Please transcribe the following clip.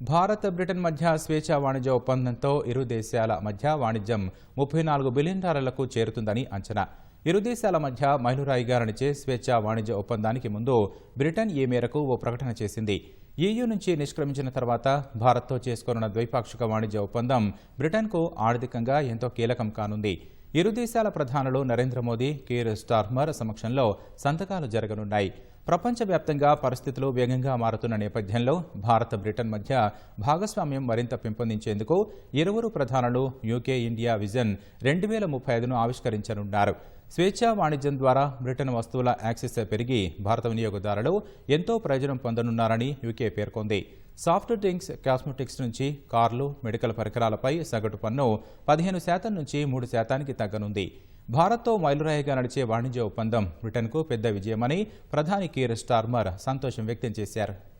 Bharat Britain మధ్య స్వేచ్ఛా వాణిజ్య ఒప్పందంతో ఇరు దేశాల మధ్య వాణిజ్యం ముప్పై నాలుగు బిలియన్ డాలర్లకు చేరుతుందని అంచనా. ఇరు దేశాల మధ్య మైలురాయిగా నడిచే స్వేచ్ఛా వాణిజ్య ఒప్పందానికి ముందు బ్రిటన్ ఈ మేరకు ఓ ప్రకటన చేసింది? ఈయూ నుంచి నిష్క్రమించిన తర్వాత భారత్తో చేసుకోనున్న ద్వైపాక్షిక వాణిజ్య ఒప్పందం బ్రిటన్కు ఆర్థికంగా ఎంతో కీలకం కానుంది. ఇరు దేశాల ప్రధానులు నరేంద్ర మోదీ కీర్ స్టార్మర్ సమక్షంలో సంతకాలు జరగనున్నాయి. ప్రపంచవ్యాప్తంగా పరిస్థితులు వేగంగా మారుతున్న నేపథ్యంలో భారత్ బ్రిటన్ మధ్య భాగస్వామ్యం మరింత పెంపొందించేందుకు ఇరువురు ప్రధానులు యూకే ఇండియా విజన్ రెండు వేల ముప్పై ఐదును ఆవిష్కరించనున్నారు. స్వేచ్ఛా వాణిజ్యం ద్వారా బ్రిటన్ వస్తువుల యాక్సెస్ పెరిగి భారత వినియోగదారులు ఎంతో ప్రయోజనం పొందనున్నారని యూకే పేర్కొంది. సాఫ్ట్ డ్రింక్స్ కాస్మెటిక్స్ నుంచి కార్లు మెడికల్ పరికరాలపై సగటు పన్ను పదిహేను శాతం నుంచి మూడు శాతానికి తగ్గనుంది. భారత్తో మైలురాయిగా నడిచే వాణిజ్య ఒప్పందం బ్రిటన్కు పెద్ద విజయమని ప్రధాని కీర్ స్టార్మర్ సంతోషం వ్యక్తం చేశారు.